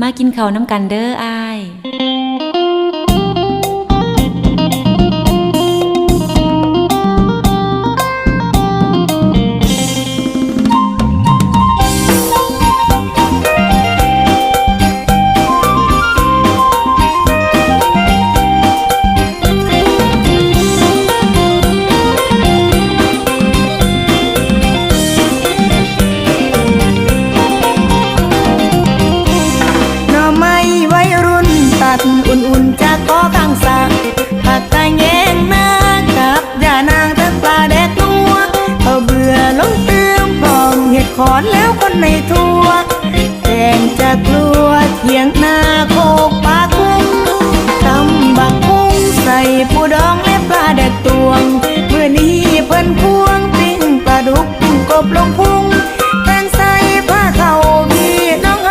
มากินเขาน้ำกันเด้ออาย ปลาแดกนัวเขาเบื่อลงเติมพร้อมเห็ดขอนแล้วคนในทั่วแกงจะกลัวเถียงนาโคกปลาคุ้งตำบักคุ้งใส่ปูดองและปลาแดกตวงเมื่อนี้เพิ่นพวงปิ้งปลาดุกปิ้งกบลงพุง